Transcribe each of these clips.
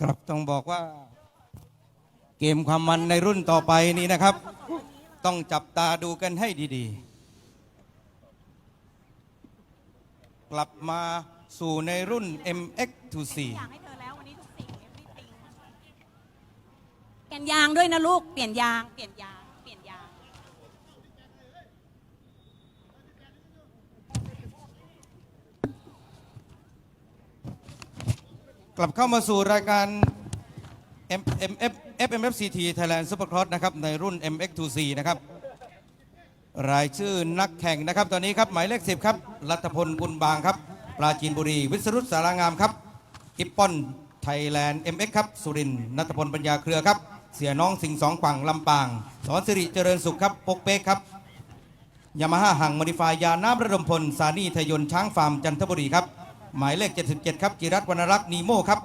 ครับต้องบอกว่า เกมความมันในรุ่นต่อไปนี้นะครับ ต้องจับตาดูกันให้ดีๆ กลับมาสู่ในรุ่น MX24 เปลี่ยนยางด้วยนะลูก เปลี่ยนยาง เปลี่ยนยาง กลับเข้ามาสู่รายการ M MF FMFCT Thailand Supercross นะครับในรุ่น MX24 นะครับรายชื่อนักแข่งนะครับ ตอนนี้ครับหมายเลข 10 ครับรัฐพลบุญบางครับ ปราจีนบุรี วิศรุตสารางามครับกิปปอนไทยแลนด์ MX ครับ สุรินทร์นัทพลปัญญาเครือครับ เสียน้องสิงห์สองฝั่งลำปาง สอนสิริเจริญสุขครับ ปกเป๊กครับยามาฮ่าห่างโมดิฟายยาน้ำระดมพล สานีทยนช้างฟาร์มจันทบุรีครับ หมายเลข 77 ครับ จิรัตวรรณรักษ์นีโมครับ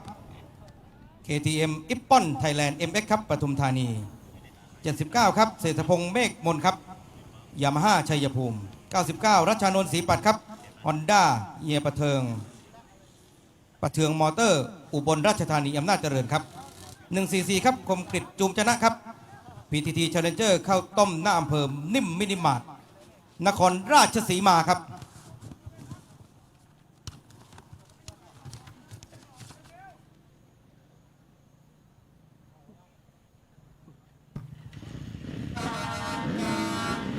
KTM อิปปอนไทยแลนด์ MX ครับปทุมธานี 79 ครับ เศรษฐพงษ์เมฆมนครับยามาฮ่าชัยภูมิ 99 รัชานนท์ศรีปัตครับฮอนด้าเยียประเทิง ประเทืองมอเตอร์ อุบลราชธานีอำนาจเจริญครับ 144 ครับคมกริดจูมชนะครับ PTT Challenger เข้าต้มหน้าอำเภอนิ่มมินิมาร์ทนครราชสีมาครับ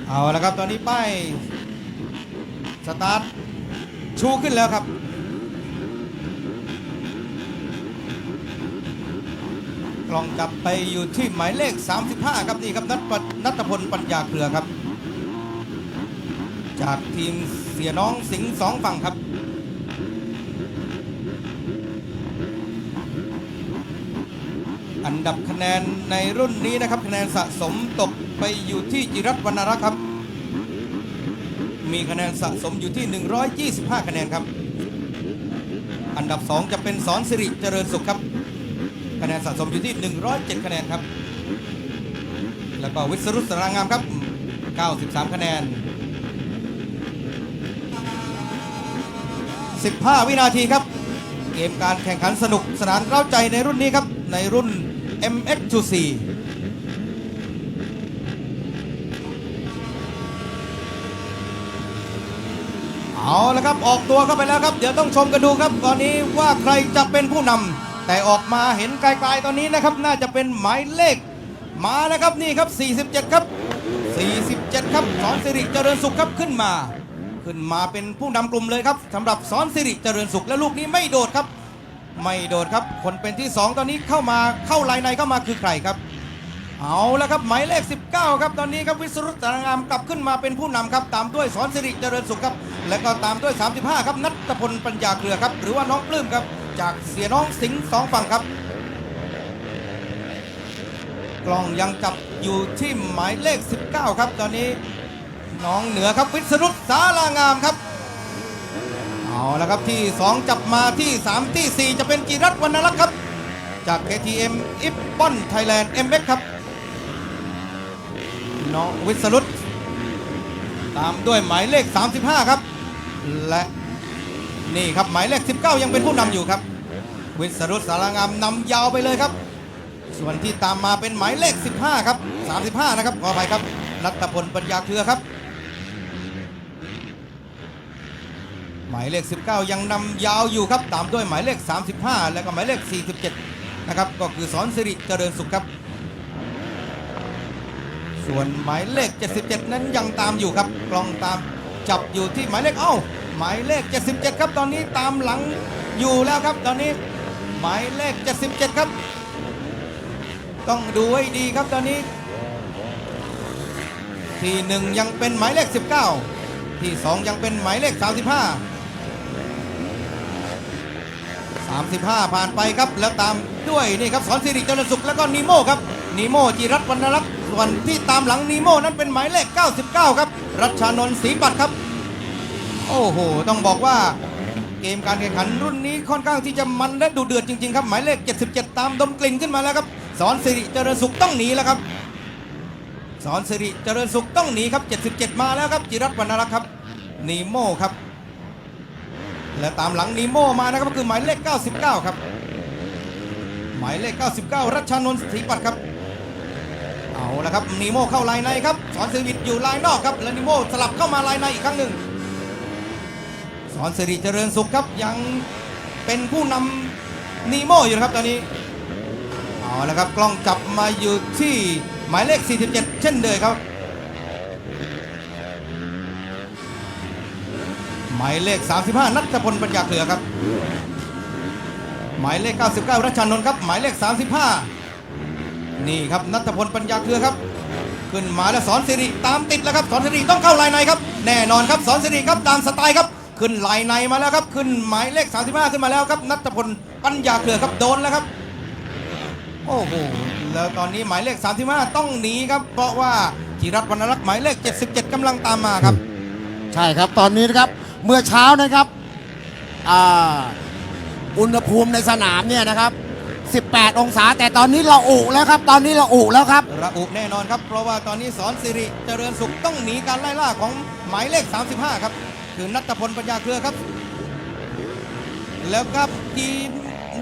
เอาละครับตอนนี้ป้ายสตาร์ทชูขึ้นแล้วครับ กล่องกลับไปอยู่ที่หมายเลข 35 ครับนี่ครับนัทปนัทพลปัญญาเครือครับ จากทีมเสียน้องสิงห์สองฝั่งครับอันดับคะแนนในรุ่นนี้นะครับคะแนนสะสมตก ไปอยู่ที่จิรัตน์วรรณรักษ์ครับ มีคะแนนสะสมอยู่ที่ 125 คะแนนครับ อันดับ 2 จะเป็นสอนสิริเจริญสุขครับ คะแนนสะสมอยู่ที่ 107 คะแนนครับ แล้วก็วิศรุตสรางามครับ 93 คะแนน 15 วินาทีครับ เกมการแข่งขันสนุกสนานเร้าใจในรุ่นนี้ครับ ในรุ่น MX24 เอาละครับออกตัวเข้าไปแล้วครับ เดี๋ยวต้องชมกันดูครับ ตอนนี้ว่าใครจะเป็นผู้นำแต่ออกมาเห็นไกลๆตอนนี้นะครับ น่าจะเป็นหมายเลข มาแล้วครับนี่ครับ 47 ครับ 47 ครับสอนสิริเจริญสุขครับขึ้นมา ขึ้นมาเป็นผู้นำกลุ่มเลยครับสำหรับสอนสิริเจริญสุขและลูกนี้ไม่โดดครับ ไม่โดดครับ คนเป็นที่ 2 ตอนนี้เข้ามาเข้าลายในเข้ามาคือใครครับ เอาแล้วครับหมายเลข 19 ครับตอนนี้ครับวิศรุตสารงามกลับขึ้นมาเป็นผู้นำครับตามด้วยสอนสิริเจริญสุขครับ และก็ตามด้วย 35 ครับนัทพลปัญญาเครือครับ หรือว่าน้องปลื้มครับ จากเสียน้องสิงห์สองฝั่งครับ กล้องยังจับอยู่ที่หมายเลข 19 ครับ ตอนนี้น้องเหนือครับวิศรุตสารางามครับเอาละครับที่ 2 จับมาที่ 3 ที่ 4 จะเป็นจิรัตวรรณรักษ์ครับ จาก KTM อิปปอนไทยแลนด์ MX ครับ น้องวิศรุตตามด้วยหมายเลข 35 ครับ และนี่ครับหมายเลข 19 ยังเป็นผู้นำอยู่ครับ วิศรุตสารางามนำยาวไปเลยครับ ส่วนที่ตามมาเป็นหมายเลข 15 ครับ 35 นะครับขออภัยครับนัตพลปัญญาเครือครับ หมายเลข 19 ยังนำยาวอยู่ครับ ตามด้วยหมายเลข 35 และก็หมายเลข 47 นะครับ ก็คือสอนสิริเจริญสุขครับ ส่วนหมายเลข 77 นั้นยังตามอยู่ครับกล้องตามจับอยู่ที่หมายเลขเอ้าหมายเลข 77 ครับ ตอนนี้ตามหลังอยู่แล้วครับ ตอนนี้หมายเลข 77 ครับ ต้องดูให้ดีครับตอนนี้ ที่หนึ่งยังเป็นหมายเลข 19 ที่สองยังเป็นหมายเลข 35 35 ผ่านไปครับ แล้วตามด้วยนี่ครับสอนสิริเจริญสุขแล้วก็นีโม่ครับนีโม่จิรัตน์วรรณรักษ ส่วนที่ตามหลังนีโม่นั้นเป็นหมายเลข 99 ครับ รัชานนท์ศรีปัตย์ครับ โอ้โห ต้องบอกว่าเกมการแข่งขันรุ่นนี้ค่อนข้างที่จะมันและดูเดือดจริงๆครับ หมายเลข 77 ตามดมกลิ่นขึ้นมาแล้วครับสอนสิริเจริญสุขต้องหนีแล้วครับสอนสิริเจริญสุขต้องหนีครับ 77 มาแล้วครับ จิรัตน์วรรณรักษ์ครับนีโม่ครับ และตามหลังนีโม่มานะครับก็คือหมายเลข 99 ครับ หมายเลข 99 รัชานนท์ศรีปัตย์ครับ เอาละครับนีโมเข้าลายในครับสอนสิริอยู่ลายนอกครับแล้วนีโมสลับเข้ามาลายในอีกครั้งหนึ่ง สอนสิริเจริญสุขครับยังเป็นผู้นำนีโมอยู่นะครับตอนนี้เอาละครับกล้องจับมาอยู่ที่หมายเลข 47 เช่นเดิมครับ หมายเลข 35 นัทพลปัญญาเครือครับ หมายเลข 99 รัชชานนท์ครับ หมายเลข 35 นี่ครับนัทพลปัญญาเครือครับ ขึ้นมาแล้วสอนสิริตามติดแล้วครับสอนสิริต้องเข้าลายในครับ แน่นอนครับสอนสิริครับตามสไตล์ครับ ขึ้นลายในมาแล้วครับ ขึ้นหมายเลข 35 ขึ้นมาแล้วครับนัทพลปัญญาเครือครับโดนแล้วครับ โอ้โหแล้วตอนนี้หมายเลข 35 ต้องหนีครับ เพราะว่าจิรัตน์วรรณรักษ์หมายเลข 77กำลังตามมาครับ ใช่ครับตอนนี้นะครับเมื่อเช้านะครับอ่าอุณหภูมิในสนามเนี่ยนะครับ 18 องศา แต่ตอนนี้เราอุแล้วครับ ตอนนี้เราอุแล้วครับ ระอุแน่นอนครับ เพราะว่าตอนนี้สอนสิริเจริญสุขต้องหนีการไล่ล่าของหมายเลข 35 ครับ คือนัทพลปัญญาเครือครับ แล้วครับดี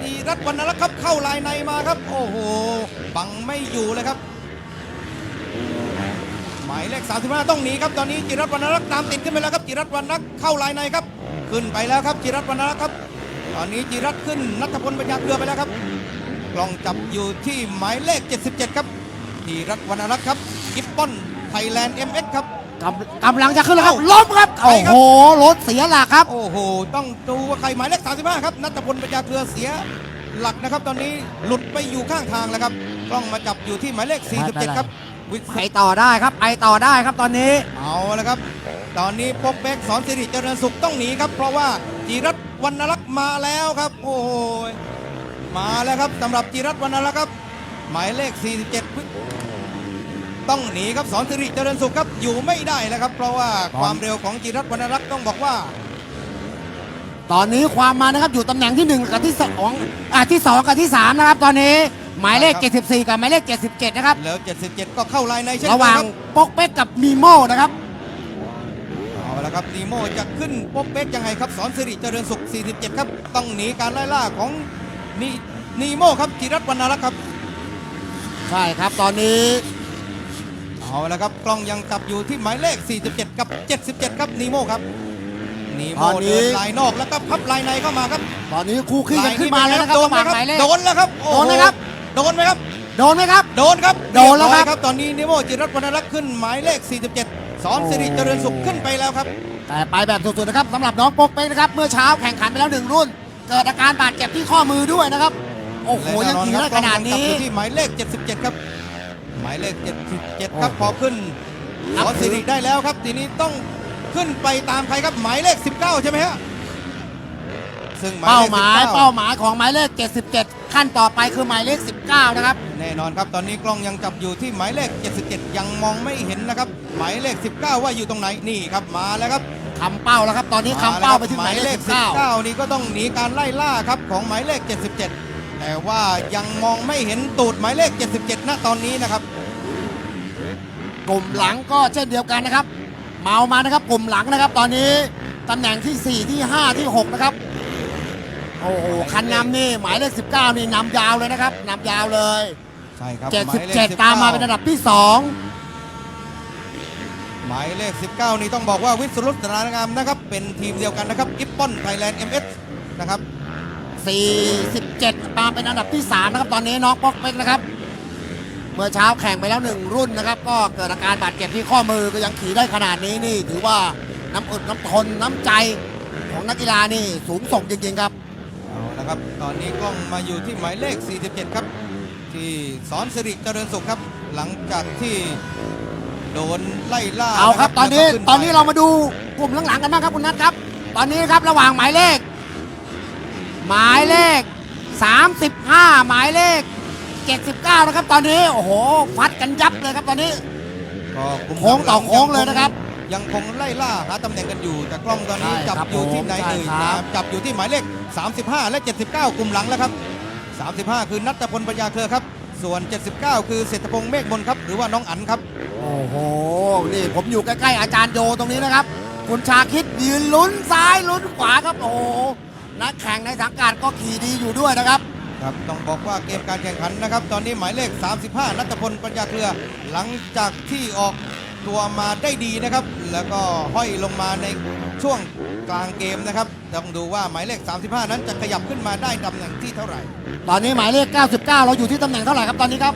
ดีรัตวรรณรักษ์ครับเข้าลายในมาครับ โอ้โห บังไม่อยู่เลยครับ หมายเลข 35 ต้องหนีครับ ตอนนี้จิรัตวรรณรักษ์ตามติดขึ้นไปแล้วครับ จิรัตวรรณรักษ์เข้าลายในครับ ขึ้นไปแล้วครับ จิรัตวรรณรักษ์ครับ ตอนนี้จิรัตขึ้นนัทพลปัญญาเครือไปแล้วครับ กล้องจับอยู่ที่หมายเลข 77 ครับจิรัตน์วรรณรักษ์ครับกิปปอนไทยแลนด์ MX ครับ กำกำลังจะขึ้นแล้วครับเอ้าล้มครับใครโอ้ครับโหรถเสียหลักครับ โอ้โห ต้องดูว่าใครหมายเลข 35 ครับนัทพลปัญญาเครือเสียหลักนะครับ ตอนนี้หลุดไปอยู่ข้างทางแล้วครับ กล้องมาจับอยู่ที่หมายเลข 47 ครับวิไปต่อได้ครับไปต่อได้ครับตอนนี้ เอาแล้วครับ ตอนนี้ปกเป๊กสอนสิริเจริญสุขต้องหนีครับ เพราะว่าจิรัตน์วรรณรักษ์มาแล้วครับ โอ้โห มาแล้วครับสำหรับจิรัตน์วรรณรักษ์ครับ หมายเลข 47วิต้องหนีครับสอนสิริเจริญสุขครับอยู่ไม่ได้แล้วครับ เพราะว่าตอนความเร็วของจิรัตน์วรรณรักษ์ต้องบอกว่า ตอนนี้ความมานะครับอยู่ตำแหน่งที่หนึ่งกับที่สองอ่าที่สองกับที่สามนะครับ ตอนนี้หมายเลขครับ74 กับหมายเลข 77 นะครับ แล้ว 77 ก็เข้าลายในเช่นระหกัว่านงครับปกเป๊กกับมีโมนะครับเอาละครับนีโมจะขึ้นปกเป๊กยังไงครับ สอนสิริเจริญสุข 47 ครับ ต้องหนีการไล่ล่าของ นีนีโมครับจิรัตน์วรรณรักษ์ครับใช่ครับตอนนี้เอาละครับกล้องยังจับอยู่ที่หมายเลข 47 กับ 77 ครับนีโมครับนีโมตอนนี้เดินลายนอกแล้วก็พับลายในเข้ามาครับ ตอนนี้คู่ขี้กันขึ้นมาแล้วนะครับโดระนหไหมว่างครับหมายเลขโดนแล้วครับโอ้โโดนไหมครับโดนไหมครับโดนไหมครับ โดนครับ โดนแล้วครับเยอยตอนนี้นีโมจิรัตน์วรรณรักษ์ขึ้นหมายเลข 47 สอนสิริเจริญสุขขึ้นไปแล้วครับ แต่ไปแบบสุดๆนะครับสำหรับน้องปกเป๊กนะครับ เมื่อเช้าแข่งขันไปแล้วหนึ่งรุ่น เกิดอาการบาดเจ็บที่ข้อมือด้วยนะครับ โอ้โหและยังแน่นอนขี่คได้รับขนาดกล้องยังจับนี้อยู่ที่หมายเลข 77 ครับ หมายเลข 77 ครับโอ้โหพอขึ้นสอนสิริได้แล้วครับ ทีนี้ต้องขึ้นไปตามใครครับหมายเลข 19 ใช่ไหมฮะซึ่งหมายเป้าเลขหมาย19เป้าหมายของหมายเลข 77 ขั้นต่อไปคือหมายเลข 19 นะครับ แน่นอนครับตอนนี้กล้องยังจับอยู่ที่หมายเลข 77 ยังมองไม่เห็นนะครับ หมายเลข 19 ว่าอยู่ตรงไหนนี่ครับมาแล้วครับ คำเป้าแล้วครับ ตอนนี้คำเป้าไปที่หมายเลข19 19นี่ก็ต้องหนีการไล่ล่าครับของหมายเลข 77 แต่ว่ายังมองไม่เห็นตูดหมายเลข 77 ณตอนนี้นะครับ กลุ่มหลังก็เช่นเดียวกันนะครับ เมามานะครับ กลุ่มหลังนะครับ ตอนนี้ตำแหน่งที่ 4 ที่ 5 ที่ 6 นะครับ โอ้โหคันนำนี่หมายเลข 19 นี่นำยาวเลยนะครับนำยาวเลย ใช่ครับหมายเลข77 ตามมาเป็นอันดับที่ หมายเลข 19 นี่ต้องบอกว่าวิศรุตตรานงามนะครับ เป็นทีมเดียวกันนะครับอิปปอนไทยแลนด์ MS นะครับ2 47ตามเป็นอันดับที่ 3 นะครับ ตอนนี้น้องป๊อกเป๊กนะครับ เมื่อเช้าแข่งไปแล้วหนึ่งรุ่นนะครับ ก็เกิดอาการบาดเจ็บที่ข้อมือก็ยังขี่ได้ขนาดนี้นี่ ถือว่าน้ำอดน้ำทนน้ำใจของนักกีฬานี่สูงส่งจริงๆครับเอาละครับ ตอนนี้กล้องมาอยู่ที่หมายเลข 47 ครับ ที่สอนสิริเจริญสุขครับ หลังจากที่ โดนไล่ล่าเอาครับะตอนนี้แล้วก็ขึ้ตอนนี้ไปเรามาดูกลุ่มหลังๆกันบ้างครับคุณนัทครับ ตอนนี้ครับระหว่างหมายเลข หมายเลข 35 หมายเลข 79 นะครับ ตอนนี้โอ้โหฟัดกันยับเลยครับตอนนี้ก็กลุ่มโค้งต่อหลัๆโค้งเลยนะครับ ยังคงไล่ล่าหาตำแหน่งกันอยู่ แต่กล้องตอนนี้ใช่จับครับอยู่ที่ไหนผมเอ่ยใช่ครับจับอยู่ที่หมายเลข 35 และ 79 กลุ่มหลังแล้วครับ 35 คือนัทพลปัญญาเครือครับ ส่วน 79 คือเศรษฐพงษ์เมฆมนครับ หรือว่าน้องอั๋นครับ โอ้โห นี่ผมอยู่ใกล้ๆอาจารย์โยตรงนี้นะครับ คุณชาคิดยืนลุ้นซ้ายลุ้นขวาครับ โอ้โห นักแข่งในสังกัดก็ขี่ดีอยู่ด้วยนะครับคครับ ต้องบอกว่าเกมการแข่งขันนะครับ ตอนนี้หมายเลข 35 นัตพลปัญญาเครือ หลังจากที่ออกตัวมาได้ดีนะครับ แล้วก็ห้อยลงมาในช่วงกลางเกมนะครับต้องดูว่าหมายเลข 35 นั้นจะขยับขึ้นมาได้ตำแหน่งที่เท่าไหร่ ตอนนี้หมายเลข 99 เราอยู่ที่ตำแหน่งเท่าไหร่ครับตอนนี้ครับ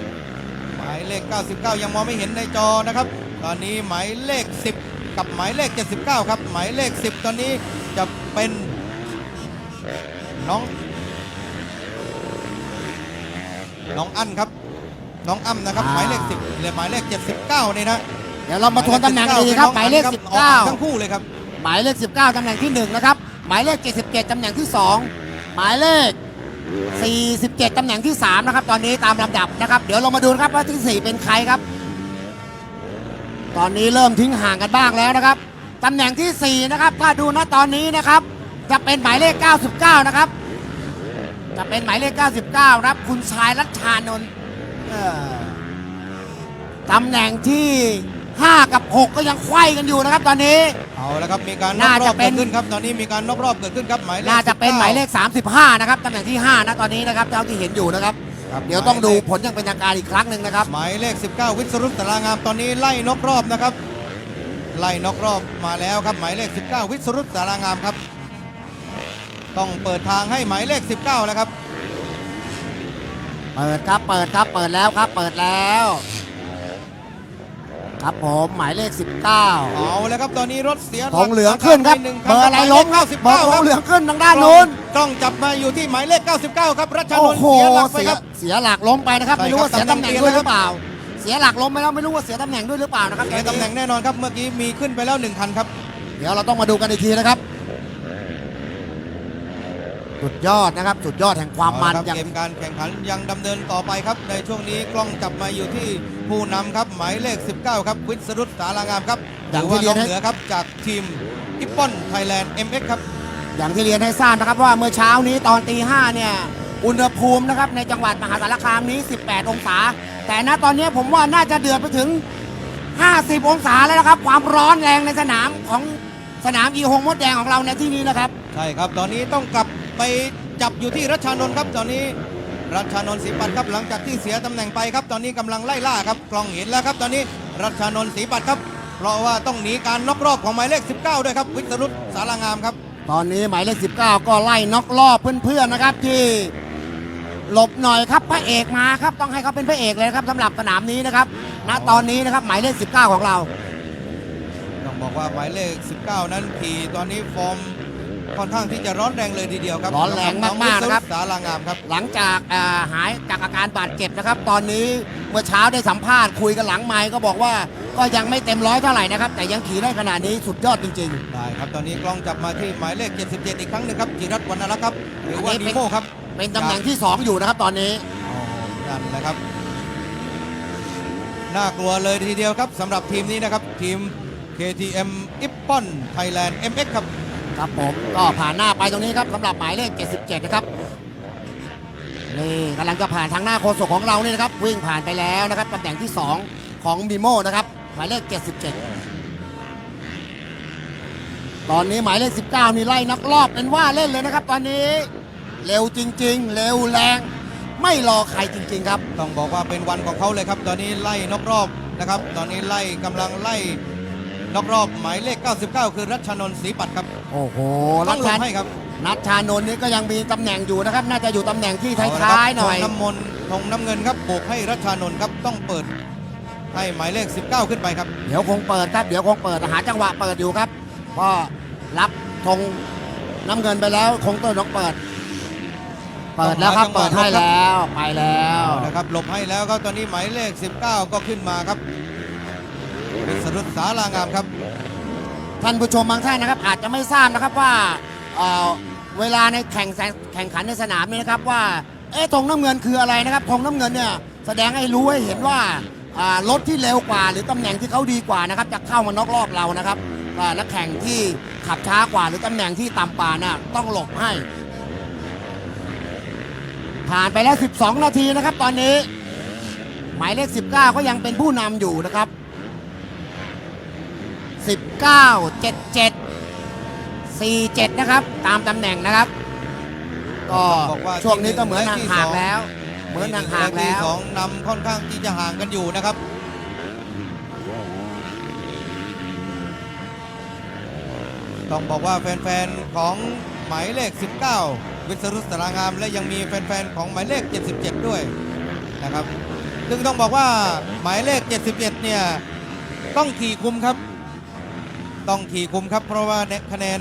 หมายเลข 99 ยังมองไม่เห็นในจอนะครับ ตอนนี้หมายเลข 10 กับหมายเลข 79 ครับหมายเลข 10 ตอนนี้จะเป็นน้อง น้องอั้นครับ น้องอ้ำนะครับอ่าหมายเลข 10และหมายเลข 79นี่นะ เดี๋ยวเรามาทวนตำแหน่งดีครับ หมายเลขออกทั้งคู่เลยครับ19หมายเลข 19ตำแหน่งที่1นะครับ หมายเลข 77ตำแหน่งที่ 2 หมายเลข 47ตำแหน่งที่ 3 นะครับ ตอนนี้ตามลำดับนะครับ เดี๋ยวเรามาดูนะครับว่าที่ 4 เป็นใครครับ ตอนนี้เริ่มทิ้งห่างกันบ้างแล้วนะครับตำแหน่งทีสี่ 4 นะครับ ถ้าดูนะตอนนี้นะครับ จะเป็นหมายเลข 99 นะครับ จะเป็นหมายเลข 99 ครับ คุณชายรัชชานนท์เอ่อตำแหน่งที่ 5 กับ 6 ก็ยังไขว้กันอยู่นะครับตอนนี้ เอาละครับมีการนน่าอกรจะอบเป็เกินดขึ้นครับตอนนี้มีการนอกรอบเกิดขึ้นครับหมายเลขน่าจะเป็น19หมายเลข 35 นะครับตำแหน่งที่ 5 นะตอนนี้นะครับเท่าที่เห็นอยู่นะครับ ครับเดี๋ยวต้องดูหมายเลขผลอย่างเป็นทางการอีกครั้งหนึ่งนะครับ หมายเลข 19 วิศรุตตารางามตอนนี้ไล่นอกรอบนะครับ ไล่นอกรอบมาแล้วครับหมายเลข 19 วิศรุตตารางามครับ ต้องเปิดทางให้หมายเลข 19 แล้วครับ เปิดครับเปิดครับเปิดแล้วครับ เปิดแล้ว ครับผมหมายเลข 19เอาแล้วครับตอนนี้รถเสียธงเหลืองขึ้นครับไปหงเบอร์อะไรล้มครับหเบอมายร์เลขธง99เหลืคอรับงขึ้นทางด้านนู้นกล้องจับมาอยู่ที่หมายเลข 99 ครับรัชนโอ้นท์โหเสียหลักไปเสียครับ เสียหลักล้มไปนะครับใช่ไม่รู้ว่าครับเสียตำแหน่งตำแหน่งด้วยเปลี่หยนรือเปล่า เสียหลักล้มไปแล้วไม่รู้ว่าเสียตำแหน่งด้วยหรือเปล่านะครับในตำแหน่งแน่นอนครับเมื่อกี้มีขึ้นไปแล้วหนึ่งคันครับ เดี๋ยวเราต้องมาดูกันอีกทีนะครับสุดยอดนะครับสุดยอดแห่งความมันเอาละอย่างครับเกมการแข่งขันยังดำเนินต่อไปครับ ในช่วงนี้กล้องจับมาอยู่ที่ ผู้นำครับหมายเลข 19 ครับวิศรุตสารางามครับอย่างหรือที่ว่าเรีน้ยอนงให้ เหนือครับจากทีมอิปปอนไทยแลนด์ MX ครับ อย่างที่เรียนให้ทราบนะครับว่าเมื่อเช้านี้ตอนตีห้าเนี่ยอุณหภูมินะครับในจังหวัดมหาสารคามนี้ 18 องศา แต่ณตอนนี้ผมว่าน่าจะเดือดไปถึง 50 องศาแล้วนะครับ ความร้อนแรงในสนามของสนามอีหงมดแดงของเราในที่นี้นะครับ ใช่ครับ ตอนนี้ต้องกลับไปจับอยู่ที่รัชชานนท์ครับ ตอนนี้ รัชชานนท์ศรีปัตย์ครับหลังจากที่เสียตำแหน่งไปครับ ตอนนี้กำลังไล่ล่าครับกล้องเห็นแล้วครับ ตอนนี้รัชชานนท์ศรีปัตย์ครับ เพราะว่าต้องหนีการน็อกรอบของหมายเลข 19 ด้วยครับ วิศรุตสารางามครับ ตอนนี้หมายเลข 19 ก็ไล่น็อกรอบเพื่อนๆนะครับที่หลบหน่อยครับพระเอกมาครับต้องให้เขาเป็นพระเอกเลยนะครับสำหรับสนามนี้นะครับณตอนนี้นะครับหมายเลข 19 ของเรา ต้องบอกว่าหมายเลข 19 นั้นขี่ตอนนี้ฟอร์ม ค่อนข้างที่จะร้อนแรงเลยทีเดียวครับร้อนแรงมากๆนะครับ สารางามครับ หลังจากอ่าหายจากอาการบาดเจ็บนะครับ ตอนนี้เมื่อเช้าได้สัมภาษณ์คุยกันหลังไมค์ก็บอกว่าก็ยังไม่เต็มร้อยเท่าไหร่นะครับ แต่ยังขี่ได้ขนาดนี้สุดยอดจริงได้ครับตอนนี้กล้องจับมาที่หมายเลข 77 อีกครั้งหนึงครับจิรัตน์วรรณรักษ์ครับหรือว่าอันนี้ดีเป็นโมครับๆเป็นตำแหน่งที่ 2 อยู่นะครับตอนนี้อ๋อนั่นแหละครับน่ากลัวเลยทีเดียวครับสำหรับทีมนี้นะครับ ทีม KTM อิปปอนไทยแลนด์ MX ครับ ครับผมก็ผ่านหน้าไปตรงนี้ครับสำหรับหมายเลข 77 นะครับนี่กำลังจะผ่านทางหน้าโคศกของเราเนี่ยนะครับ วิ่งผ่านไปแล้วนะครับตำแหน่งที่ 2 ของบีโมนะครับ หมายเลข 77 ตอนนี้หมายเลข 19 นี่ไล่นักรอบเป็นว่าเล่นเลยนะครับ ตอนนี้เร็วจริง ๆ เร็วแรงไม่รอใครจริง ๆ ครับ ต้องบอกว่าเป็นวันของเขาเลยครับ ตอนนี้ไล่นอกรอบนะครับ ตอนนี้ไล่กำลังไล่ นอกรอบหมายเลข 99 คือรัชนนท์ศรีปัตย์ครับโอ้โหต้รัองชลชางให้ครับนัทชานนท์นี่ก็ยังมีตำแหน่งอยู่นะครับ น่าจะอยู่ตำแหน่งที่เละครับท้ายๆหน่อยธงน้ำมนต์ธงน้ำเงินครับโบกให้รัชนนท์ครับต้องเปิดให้หมายเลข 19 ขึ้นไปครับ เดี๋ยวคงเปิดครับ เดี๋ยวคงเปิดหาจังหวะเปิดอยู่ครับก็รับธงน้ำเงินไปแล้ว คงต้องต้องเปิด เปิดแล้วครับต้องหาจังหวะเปิดให้แล้ว ไปแล้ว นะครับหลบให้แล้วครับตอนนี้หมายเลข 19 ก็ขึ้นมาครับเป็นส รุปสารางามครับ ท่านผู้ชมบางท่านนะครับอาจจะไม่ทราบนะครับว่าเอ่อเวลาในแข่งแสแข่งขันในสนามนี่นะครับว่าเอ๊ะธงน้ำเงินคืออะไรนะครับธงน้ำเงินเนี่ยแสดงให้รู้ให้เห็นว่าอ่ารถที่เร็วกว่า หรือตำแหน่งที่เขาดีกว่านะครับจะเข้ามานอกรอบเรานะครับอ่าและแข่งที่ขับช้ากว่า หรือตำแหน่งที่ต่ำกว่าน่ะต้องหลบให้ ผ่านไปแล้ว 12 นาทีนะครับ ตอนนี้ หมายเลข 19 ก็ยังเป็นผู้นำอยู่นะครับ 19 77 47 นะครับ ตามตำแหน่งนะครับ ก็ต้องบอกว่าช่วงนี้ก็เหมือนที่ห่างสองๆแล้ว เหมือนห่างๆที่แล้วสองนำค่อนข้างที่จะห่างกันอยู่นะครับต้องบอกว่าแฟนๆ ของหมายเลข 19 วิศรุตสารางาม และยังมีแฟนๆ ของหมายเลข 77 ด้วยนะครับ ซึ่งต้องบอกว่าหมายเลข 77 เนี่ย ต้องขี่คุมครับ ต้องขี่คุมครับ เพราะว่าคะแนน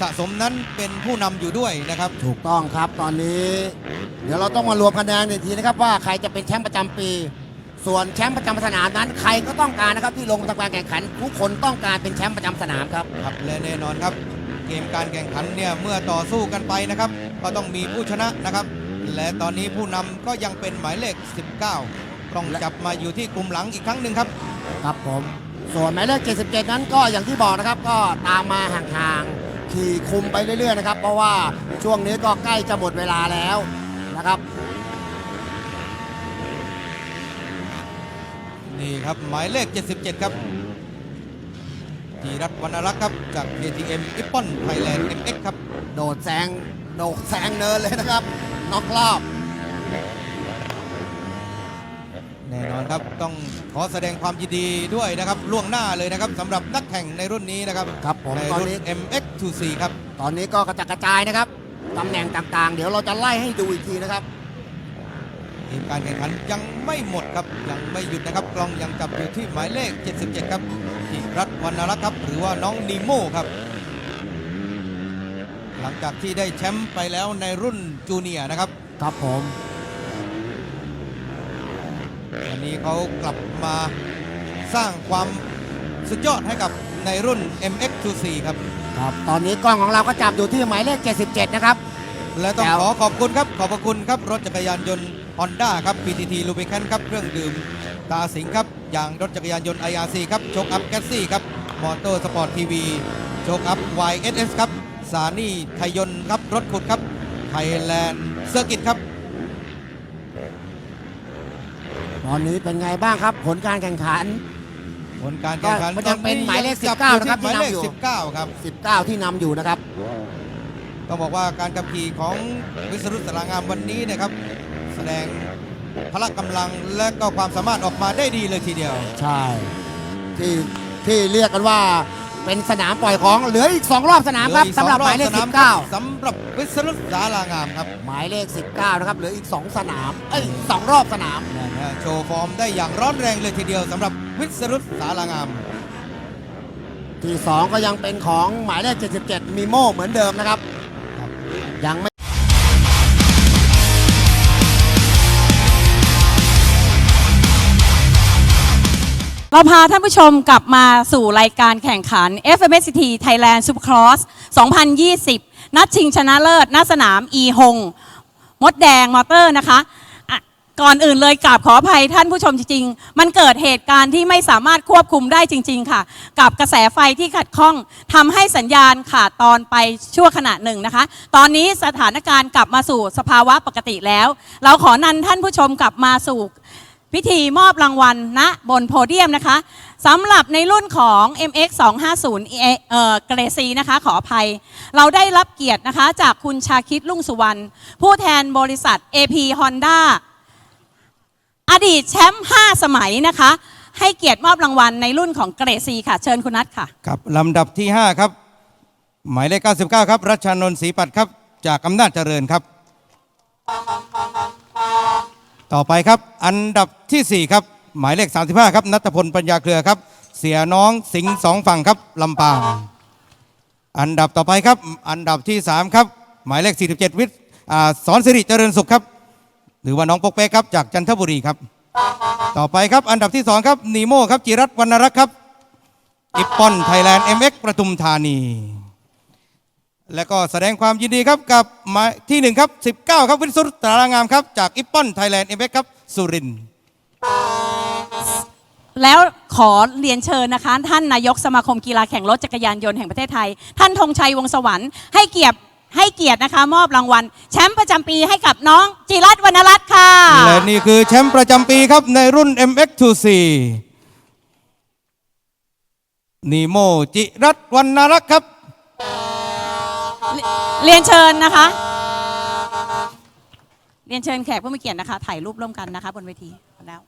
สะสมนั้นเป็นผู้นำอยู่ด้วยนะครับ ถูกต้องครับตอนนี้ เดี๋ยวเราต้องมารวมคะแนนอีกทีนะครับว่าใครจะเป็นแชมป์ประจำปี ส่วนแชมป์ประจำสนามนั้น ใครก็ต้องการนะครับที่ลงทำการแข่งขัน ทุกคนต้องการเป็นแชมป์ประจำสนามครับครับและแน่นอนครับ เกมการแข่งขันเนี่ยเมื่อต่อสู้กันไปนะครับ ก็ต้องมีผู้ชนะนะครับ และตอนนี้ผู้นำก็ยังเป็นหมายเลข 19 ต้องจับมาอยู่ที่กลุ่มหลังอีกครั้งหนึ่งครับ ครับผม ส่วนหมายเลข 77 นั้นก็อย่างที่บอกนะครับก็ตามมาห่างๆขี่คุมไปเรื่อยๆนะครับ เพราะว่าช่วงนี้ก็ใกล้จะหมดเวลาแล้วนะครับ นี่ครับหมายเลข 77 ครับจีรัตน์วรรณรักษ์ครับ จาก KTM อิปปอนไทยแลนด์ MX ครับ โดดแซงโดดแซงเนินเลยนะครับน็อกรอบ แน่นอนครับต้องขอแสดงความยินดีด้วยนะครับล่วงหน้าเลยนะครับสำหรับนักแข่งในรุ่นนี้นะครับครับผมในตอนรุ่น นี้ MX24 ครับ ตอนนี้ก็กระจัดกระจายนะครับตำแหน่งต่างๆ เดี๋ยวเราจะไล่ให้ดูอีกทีนะครับ เกมการแข่งขันยังไม่หมดครับยังไม่หยุดนะครับกล้องยังจับอยู่ที่หมายเลข 77 ครับจิรัตน์วรรณรักษ์ครับหรือว่าน้องนีโม่ครับ หลังจากที่ได้แชมป์ไปแล้วในรุ่นจูเนียร์นะครับ ครับผม วันนี้เขากลับมาสร้างความสุดยอดให้กับในรุ่น MX24 ครับ ครับ ตอนนี้กล้องของเราก็จับอยู่ที่หมายเลข 77 นะครับ และต้องแจ๋วขอขอบคุณครับ ขอบพระคุณครับ รถจักรยานยนต์ Honda ครับ PTT l u b r i c a n t ครับ เครื่องดื่มตาสิงห์ครับอย่างรถจักรยานยนต์ IRC ครับโชคอัพแกซี่ครับ มอเตอร์สปอร์ตทีวีโชคอัพ YSS ครับ สานี่ไทยยนต์ครับ รถขุดครับ ไทยแลนด์เซอร์กิตครับ ตอนนี้เป็นไงบ้างครับ ผลการแข่งขัน ผลการแข่งขันก็มันยังเป็นตอหมายเลขจั19นะครับหมายเลขที่นำอยู่ 19 ครับ 19 ที่นำอยู่นะครับ ต้องบอกว่าการขับขี่ของวิศรุตสารางามวันนี้นะครับ แสดงพละกำลังและก็ความสามารถออกมาได้ดีเลยทีเดียว ใช่ ที่ที่เรียกกันว่า เป็นสนามปล่อยของเหลืออีก 2 รอบสนามครับเหลืออีกสำหรับสองหมายเลขสนามครับ19 สำหรับวิศรุตสารางามครับหมายเลข 19 นะครับเหลืออีก 2 สนามเอ้ยสองรอบสนาม นะฮะโชว์ฟอร์มได้อย่างร้อนแรงเลยทีเดียวสำหรับวิศรุตสารางาม ที่ 2 ก็ยังเป็นของหมายเลข 77 มีโม่เหมือนเดิมนะครับครับยังไม่ เราพาท่านผู้ชมกลับมาสู่รายการแข่งขัน FMST Thailand Supercross 2020 นัดชิงชนะเลิศณสนามอีฮงมดแดงมอเตอร์นะคะอะก่อนอื่นเลยกราบขออภัยท่านผู้ชมจริงๆ มันเกิดเหตุการณ์ที่ไม่สามารถควบคุมได้จริง ๆ ค่ะ กับกระแสไฟที่ขัดข้องทำให้สัญญาณขาดตอนไปชั่วขณะหนึ่งนะคะ ตอนนี้สถานการณ์กลับมาสู่สภาวะปกติแล้ว เราขอนันท่านผู้ชมกลับมาสู่ พิธีมอบรางวัลณบนโพเดียมนะคะสำหรับในรุ่นของ MX 250เอ่อเกรซีนะคะขออภัย เราได้รับเกียรตินะคะจากคุณชาคิดลุ่งสุวรรณผู้แทนบริษัท AP Honda อดีตแชมป์ 5 สมัยนะคะ ให้เกียรติมอบรางวัลในรุ่นของเกรซีค่ะ เชิญคุณนัทค่ะ ครับลำดับที่ 5 ครับ หมายเลข 99 ครับ รัชชานนท์ศรีปัตย์ครับ จากอำนาจเจริญครับ ต่อไปครับ อันดับทีสี่ 4 ครับ หมายเลข 35 ครับนัทพลปัญญาเครือครับ เสียน้องสิงห์สองฝั่งครับลำปางอันดับต่อไปครับ อันดับที่ 3 ครับ หมายเลข 47 วิทย์สอนสิริเจริญสุขครับ หรือว่าน้องปกเป๊กครับจากจันทบุรีครับ ต่อไปครับ อันดับที่ 2 ครับนีโมครับจิรัตวรรณรักษ์ครับอิปปอนไทยแลนด์ MX ประทุมธานี และก็แสดงความยินดีครับกับหมายที่1ครับ 19 ครับวิสุทธิ์ตารางามครับ จากอิปปอนไทยแลนด์ MX ครับ สุรินทร์แล้วขอเรียนเชิญนะคะ ท่านนายกสมาคมกีฬาแข่งรถจักรยานยนต์แห่งประเทศไทย ท่านธงชัยวงศ์สวรรค์ให้เกียรติให้เกียรตินะคะ มอบรางวัล แชมป์ประจำปีให้กับน้องจิรัตน์วรรณรัตน์ค่ะ และนี่คือแชมป์ประจำปีครับในรุ่น MX24 นีโมจิรัตน์วรรณรักษ์ครับ เรียนเชิญนะคะ เรียนเชิญแขกผู้มีเกียรตินะคะ ถ่ายรูปร่วมกันนะคะ บนเวทีแล้ว